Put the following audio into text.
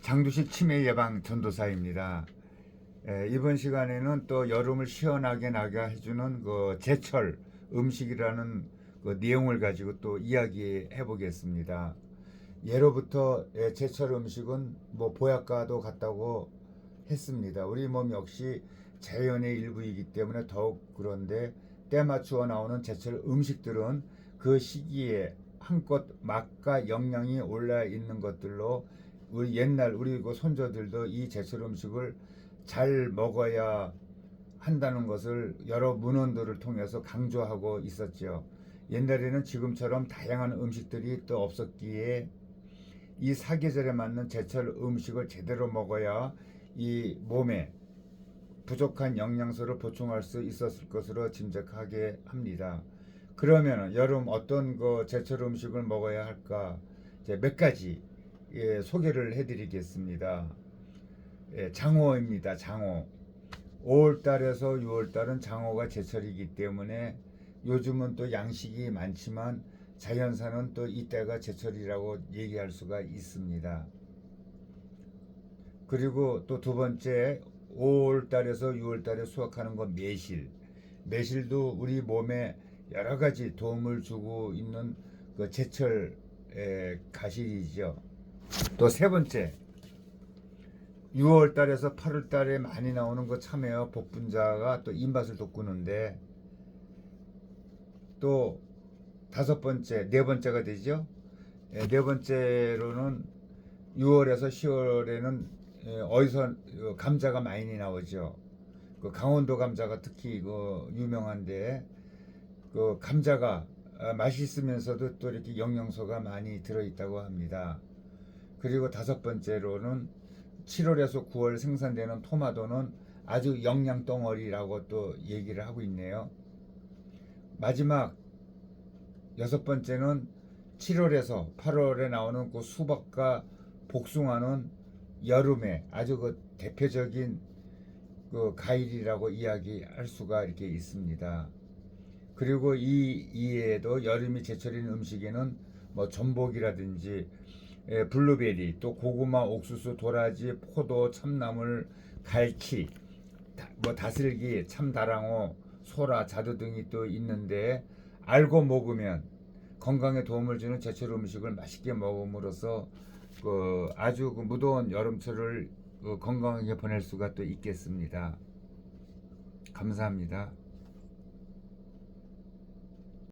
장두식 치매 예방 전도사입니다. 에, 이번 시간에는 또 여름을 시원하게 나게 해주는 그 제철 음식이라는 그 내용을 가지고 또 이야기해 보겠습니다. 예로부터 예, 제철 음식은 뭐 보약과도 같다고 했습니다. 우리 몸 역시 자연의 일부이기 때문에 더욱 그런데 때 맞추어 나오는 제철 음식들은 그 시기에 한껏 맛과 영양이 올라 있는 것들로 우리 옛날 우리 그 손자들도 이 제철 음식을 잘 먹어야 한다는 것을 여러 문헌들을 통해서 강조하고 있었죠. 옛날에는 지금처럼 다양한 음식들이 또 없었기에 이 사계절에 맞는 제철 음식을 제대로 먹어야 이 몸에 부족한 영양소를 보충할 수 있었을 것으로 짐작하게 합니다. 그러면 여름 어떤 그 제철 음식을 먹어야 할까? 이제 몇 가지 예, 소개를 해드리겠습니다. 예, 장어입니다. 장어. 5월달에서 6월달은 장어가 제철이기 때문에 요즘은 또 양식이 많지만 자연산은 또 이때가 제철이라고 얘기할 수가 있습니다. 그리고 또 두 번째 5월달에서 6월달에 수확하는 건 매실. 매실도 우리 몸에 여러 가지 도움을 주고 있는 그 제철 의 가실이죠. 또 세 번째 6월 달에서 8월 달에 많이 나오는 그 참외와 복분자가 또 입맛을 돋구는데 또 다섯 번째 네 번째가 되죠. 예, 네 번째로는 6월에서 10월에는 예, 어디서 어, 감자가 많이 나오죠. 그 강원도 감자가 특히 그 유명한데 그 감자가 아, 맛있으면서도 또 이렇게 영양소가 많이 들어 있다고 합니다. 그리고 다섯 번째로는 7월에서 9월 생산되는 토마토는 아주 영양 덩어리라고 또 얘기를 하고 있네요. 마지막 여섯 번째는 7월에서 8월에 나오는 그 수박과 복숭아는 여름에 아주 그 대표적인 그 과일이라고 이야기할 수가 이렇게 있습니다. 그리고 이 이외에도 여름이 제철인 음식에는 뭐 전복이라든지 예, 블루베리, 또 고구마, 옥수수, 도라지, 포도, 참나물, 갈치, 다- 뭐 다슬기, 참다랑어, 소라, 자두 등이 또 있는데 알고 먹으면 건강에 도움을 주는 제철 음식을 맛있게 먹음으로써 그 아주 그 무더운 여름철을 그 건강하게 보낼 수가 또 있겠습니다. 감사합니다.